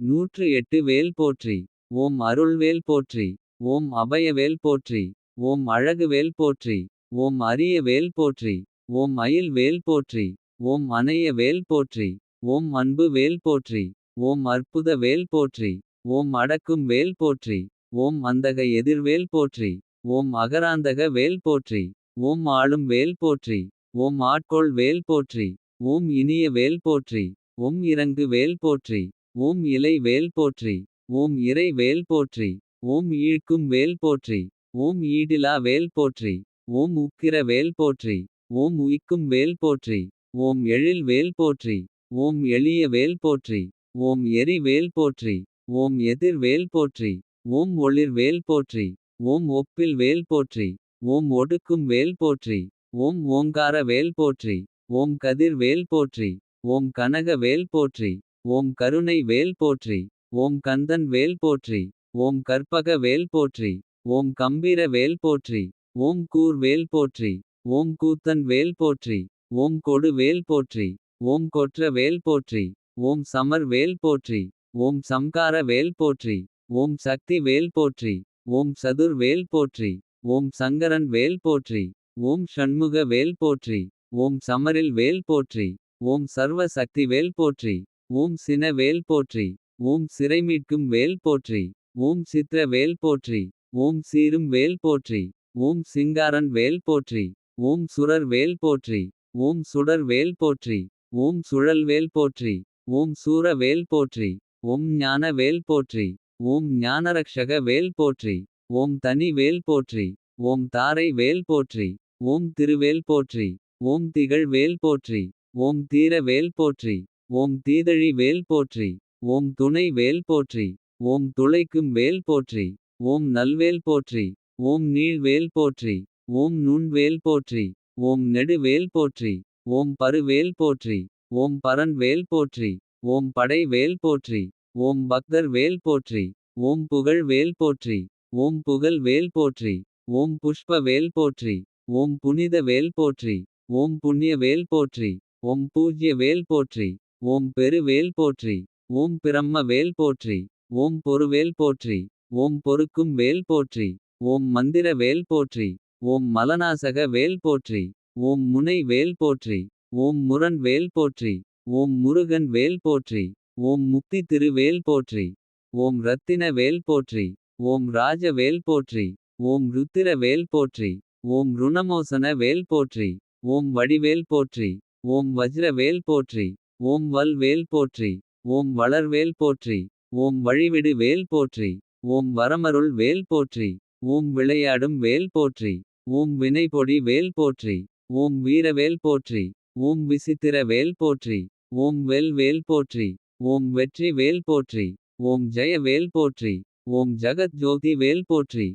நூற்று எட்டு வேல் போற்றி. ஓம் அருள்வேல் போற்றி. ஓம் அபயவேல் போற்றி. ஓம் அழகுவேல் போற்றி. ஓம் அரிய வேல் போற்றி. ஓம் அயில் வேல் போற்றி. ஓம் அணைய வேல் போற்றி. ஓம் அன்பு வேல் போற்றி. ஓம் அற்புத வேல் போற்றி. ஓம் அடக்கும் வேல் போற்றி. ஓம் அந்தக எதிர்வேல் போற்றி. ஓம் அகராந்தக வேல் போற்றி. ஓம் ஆளும் வேல் போற்றி. ஓம் ஆட்கொள் வேல் போற்றி. ஓம் இனிய வேல் போற்றி. ஓம் இறங்கு வேல் போற்றி. ஓம் இலை வேல் போற்றி. ஓம் இறை வேல் போற்றி. ஓம் ஈழ்க்கும் வேல் போற்றி. ஓம் ஈடிலா வேல் போற்றி. ஓம் உக்கிர வேல் போற்றி. ஓம் உய்க்கும் வேல் போற்றி. ஓம் எழில் வேல் போற்றி. ஓம் எளிய வேல் போற்றி. ஓம் எரி வேல் போற்றி. ஓம் எதிர் வேல் போற்றி. ஓம் ஒளிர் வேல் போற்றி. ஓம் ஒப்பில் வேல் போற்றி. ஓம் ஒடுக்கும் வேல் போற்றி. ஓம் ஓங்கார வேல் போற்றி. ஓம் கதிர் வேல் போற்றி. ஓம் கனக வேல் போற்றி. ஓம் கருணை வேல் போற்றி. ஓம் கந்தன் வேல் போற்றி. ஓம் கற்பக வேல் போற்றி. ஓம் கம்பீர வேல் போற்றி. ஓம் கூர் வேல் போற்றி. ஓம் கூத்தன் வேல் போற்றி. ஓம் கொடு வேல் போற்றி. ஓம் கொற்ற வேல் போற்றி. ஓம் சமர் வேல் போற்றி. ஓம் சம்கார வேல் போற்றி. ஓம் சக்தி வேல் போற்றி. ஓம் சதுர் வேல் போற்றி. ஓம் சங்கரன் வேல் போற்றி. ஓம் ஷண்முக வேல் போற்றி. ஓம் சமரில் வேல் போற்றி. ஓம் சர்வ சக்தி வேல் போற்றி. ஓம் சின வேல் போற்றி. ஓம் சிறைமீட்கும் வேல் போற்றி. ஓம் சித்ர வேல் போற்றி. ஓம் சீரும் வேல் போற்றி. ஓம் சிங்காரன் வேல் போற்றி. ஓம் சுரர் வேல் போற்றி. ஓம் சுடர் வேல் போற்றி. ஓம் சுழல் வேல் போற்றி. ஓம் சூர வேல் போற்றி. ஓம் ஞான வேல் போற்றி. ஓம் ஞானரக்ஷக வேல் போற்றி. ஓம் தனி வேல் போற்றி. ஓம் தாரை வேல் போற்றி. ஓம் திருவேல் போற்றி. ஓம் திகழ் வேல் போற்றி. ஓம் தீர வேல் போற்றி. ஓம் தீதழி வேல் போற்றி. ஓம் துணை வேல் போற்றி. ஓம் துளைக்கும் வேல் போற்றி. ஓம் நல்வேல் போற்றி. ஓம் நீழ்வேல் போற்றி. ஓம் நுண்வேல் போற்றி. ஓம் நெடுவேல் போற்றி. ஓம் பருவேல் போற்றி. ஓம் பரன் வேல் போற்றி. ஓம் படை வேல் போற்றி. ஓம் பக்தர் வேல் போற்றி. ஓம் புகழ் வேல் போற்றி. ஓம் புகழ் வேல் போற்றி. ஓம் புஷ்ப வேல் போற்றி. ஓம் புனித வேல் போற்றி. ஓம் புண்ணிய வேல் போற்றி. ஓம் பூஜ்ய வேல் போற்றி. ஓம் பெருவேல் போற்றி. ஓம் பிரம்ம வேல் போற்றி. ஓம் பொருவேல் போற்றி. ஓம் பொறுக்கும் வேல் போற்றி. ஓம் மந்திர வேல் போற்றி. ஓம் மலநாசக வேல் போற்றி. ஓம் முனை வேல் போற்றி. ஓம் முரண் வேல் போற்றி. ஓம் முருகன் வேல் போற்றி. ஓம் முக்தி திருவேல் போற்றி. ஓம் ரத்தின வேல் போற்றி. ஓம் ராஜ வேல் போற்றி. ஓம் ருத்திர வேல் போற்றி. ஓம் ருணமோசன வேல் போற்றி. ஓம் வடிவேல் போற்றி. ஓம் வஜ்ர வேல் போற்றி. ஓம் வல் வேல் போற்றி. ஓம் வளர்வேல் போற்றி. ஓம் வழிவிடு வேல் போற்றி. ஓம் வரமருள் வேல் போற்றி. ஓம் விளையாடும் வேல் போற்றி. ஓம் வினைபொடி வேல் போற்றி. ஓம் வீரவேல் போற்றி. ஓம் விசித்திர வேல் போற்றி. ஓம் வெல் வேல் போற்றி. ஓம் வெற்றி வேல் போற்றி. ஓம் ஜெய வேல் போற்றி. ஓம் ஜகத் ஜோதி வேல் போற்றி.